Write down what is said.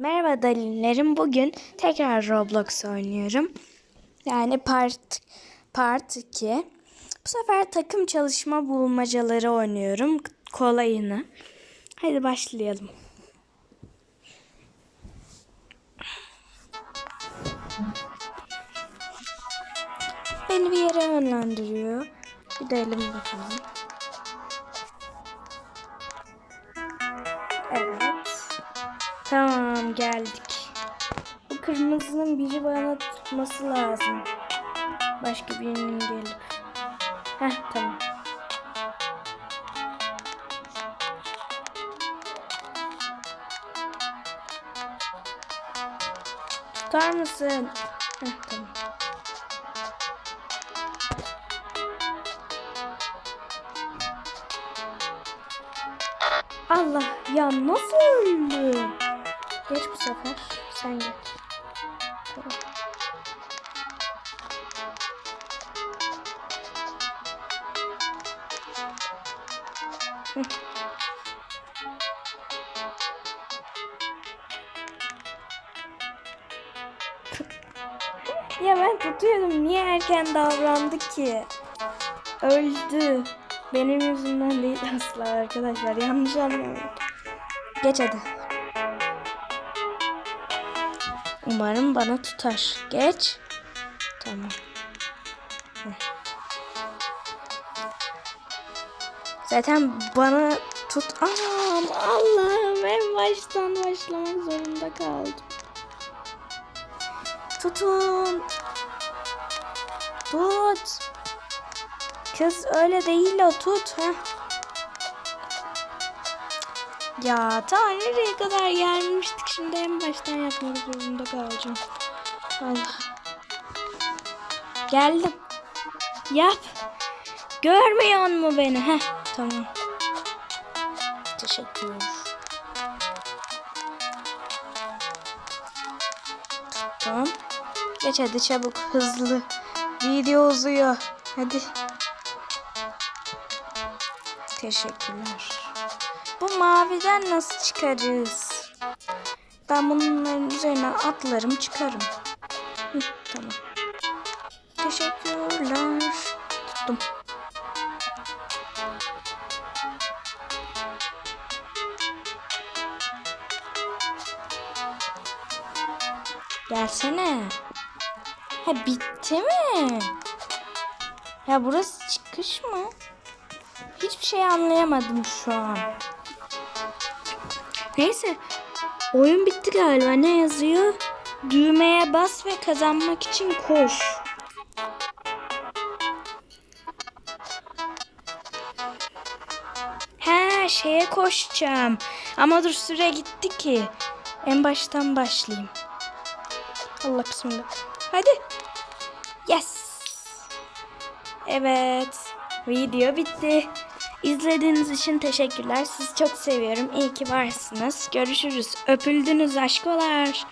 Merhaba Dalilerim. Bugün tekrar Roblox oynuyorum. Yani part part 2. Bu sefer takım çalışma bulmacaları oynuyorum. Kolayını. Hadi başlayalım. Beni bir yere yönlendiriyor. Gidelim bakalım. Geldik. Bu kırmızının biri bana tutması lazım. Başka birinin gelip. Heh tamam. Tutar mısın? Heh tamam. Allah ya nasıl öldü? Geç bu sefer. Sen geç. Tamam. Ya ben tutuyordum. Niye erken davrandı ki? Öldü. Benim yüzümden değil asla arkadaşlar. Yanlış anlamayın. Geç hadi. Umarım bana tutar. Geç. Tamam. Zaten bana tut. Aman Allah'ım en baştan başlamak zorunda kaldım. Tutun. Tut. Kız öyle değil o tut. Heh. Ya ta nereye kadar gelmiştik şimdi en baştan yapmak zorunda kalacağım. Allah. Geldim. Yap. Görmüyor mu beni? Heh tamam. Teşekkür. Tamam. Geç hadi çabuk hızlı. Video uzuyor. Hadi. Teşekkürler. Bu maviden nasıl çıkarız? Ben bunların üzerine atlarım çıkarım. Hı, tamam. Teşekkürler. Tuttum. Gelsene. Ha bitti mi? Ya burası çıkış mı? Hiçbir şey anlayamadım şu an. Neyse. Oyun bitti galiba. Ne yazıyor? Düğmeye bas ve kazanmak için koş. He şeye koşacağım. Ama dur süre gitti ki. En baştan başlayayım. Allah bismillah. Hadi. Yes. Evet. Video bitti. İzlediğiniz için teşekkürler. Sizi çok seviyorum. İyi ki varsınız. Görüşürüz. Öpüldünüz aşkolar.